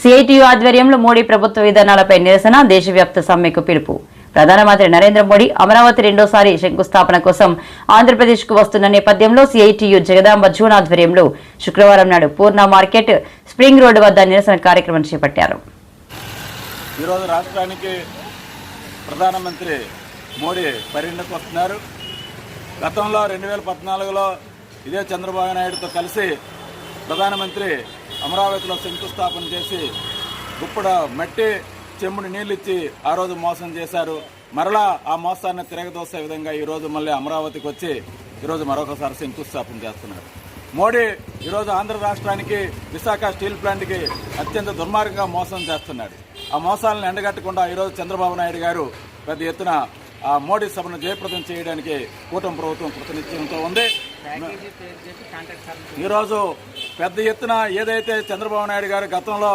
CITU ఆధ్వర్యంలో మోడీ ప్రభుత్వ విధానాలపై నిరసన దేశవ్యాప్త సమ్మెకు పిలుపు. ప్రధానమంత్రి నరేంద్ర మోడీ అమరావతి రెండోసారి శంకుస్థాపన కోసం ఆంధ్రప్రదేశ్కు వస్తున్న నేపథ్యంలో సిఐటియు జగదాంబ జూన్ ఆధ్వర్యంలో శుక్రవారం నాడు పూర్ణ మార్కెట్ స్ప్రింగ్ రోడ్డు వద్ద నిరసన కార్యక్రమం చేపట్టారు. ఈరోజు రాష్ట్రానికి ప్రధానమంత్రి మోడీ పర్యటనకు వస్తున్నారు గతంలో రెండు వేల పద్నాలుగులో ఇదే చంద్రబాబు నాయుడుతో కలిసి ప్రధానమంత్రి అమరావతిలో శంకుస్థాపన చేసి గుప్పడ మట్టి చెమ్ముడు నీళ్ళు ఇచ్చి ఆ రోజు మోసం చేశారు. మరలా ఆ మోసాన్ని తిరగదోసే విధంగా ఈరోజు మళ్ళీ అమరావతికి వచ్చి ఈరోజు మరొకసారి శంకుస్థాపన చేస్తున్నారు. మోడీ ఈరోజు ఆంధ్ర రాష్ట్రానికి విశాఖ స్టీల్ ప్లాంట్కి అత్యంత దుర్మార్గంగా మోసం చేస్తున్నాడు. ఆ మోసాలను ఎండగట్టకుండా ఈరోజు చంద్రబాబు నాయుడు గారు పెద్ద ఎత్తున ఆ మోడీ సభను జయప్రదం చేయడానికి కూటమి ప్రభుత్వం కృతనిశ్చయంతో ఉంది. ఈరోజు పెద్ద ఎత్తున ఏదైతే చంద్రబాబు నాయుడు గారు గతంలో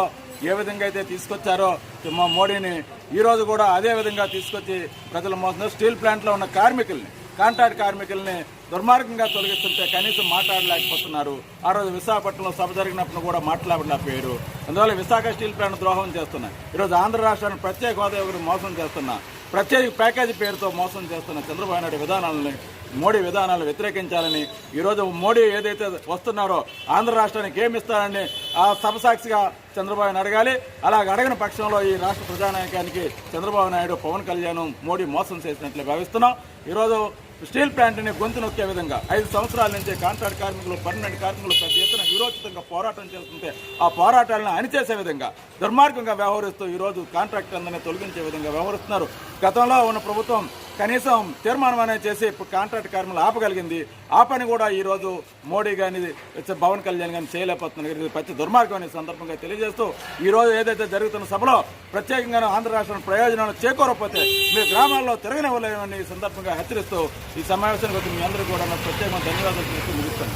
ఏ విధంగా అయితే తీసుకొచ్చారో మా మోడీని ఈరోజు కూడా అదే విధంగా తీసుకొచ్చి ప్రజలు మోసం స్టీల్ ప్లాంట్లో ఉన్న కార్మికుల్ని కాంట్రాక్ట్ కార్మికుల్ని దుర్మార్గంగా తొలగిస్తుంటే కనీసం మాట్లాడలేకపోతున్నారు. ఆ రోజు విశాఖపట్నంలో సభ జరిగినప్పుడు కూడా మాట్లాడలేకపోయారు అందువల్ల విశాఖ స్టీల్ ప్లాంట్ ద్రోహం చేస్తున్నారు ఈరోజు ఆంధ్ర రాష్ట్రాన్ని ప్రత్యేక హోదా మోసం చేస్తున్నారు ప్రత్యేక ప్యాకేజీ పేరుతో మోసం చేస్తున్న చంద్రబాబు నాయుడు విధానాలని మోడీ విధానాలు వ్యతిరేకించాలని ఈరోజు మోడీ ఏదైతే వస్తున్నారో ఆంధ్ర రాష్ట్రానికి ఏమి సభసాక్షిగా ఆ సభ సాక్షిగా చంద్రబాబుని అడగాలి. అలాగ అడగని పక్షంలో ఈ రాష్ట్ర ప్రజానాయకానికి చంద్రబాబు నాయుడు పవన్ కళ్యాణ్ మోడీ మోసం చేసినట్లు భావిస్తున్నాం. ఈరోజు స్టీల్ ప్లాంట్ని గొంతు నొక్కే విధంగా ఐదు సంవత్సరాల నుంచి కాంట్రాక్ట్ కార్మికులు పర్మనెంట్ కార్మికులు పెద్ద ఎత్తున విరోచితంగా పోరాటం చేస్తుంటే ఆ పోరాటాలను అణిచేసే విధంగా దుర్మార్గంగా వ్యవహరిస్తూ ఈరోజు కాంట్రాక్ట్ అందరినీ తొలగించే విధంగా వ్యవహరిస్తున్నారు. గతంలో ఉన్న ప్రభుత్వం కనీసం తీర్మానం అనేది చేసి ఇప్పుడు కాంట్రాక్ట్ కార్మికులు ఆపగలిగింది. ఆ పని కూడా ఈరోజు మోడీ కానీ పవన్ కళ్యాణ్ కానీ చేయలేకపోతున్నారు. ఇది ప్రతి దుర్మార్గం అనే సందర్భంగా తెలియజేస్తూ ఈ రోజు ఏదైతే జరుగుతున్న సభలో ప్రత్యేకంగా ఆంధ్ర రాష్ట్రం ప్రయోజనాలు చేకూరకపోతే మీ గ్రామాల్లో తిరగనివ్వలేమని ఈ సందర్భంగా హెచ్చరిస్తూ ఈ సమావేశానికి వచ్చి మీ అందరూ కూడా నాకు ప్రత్యేకంగా ధన్యవాదాలు చేస్తూ ముగిస్తాను.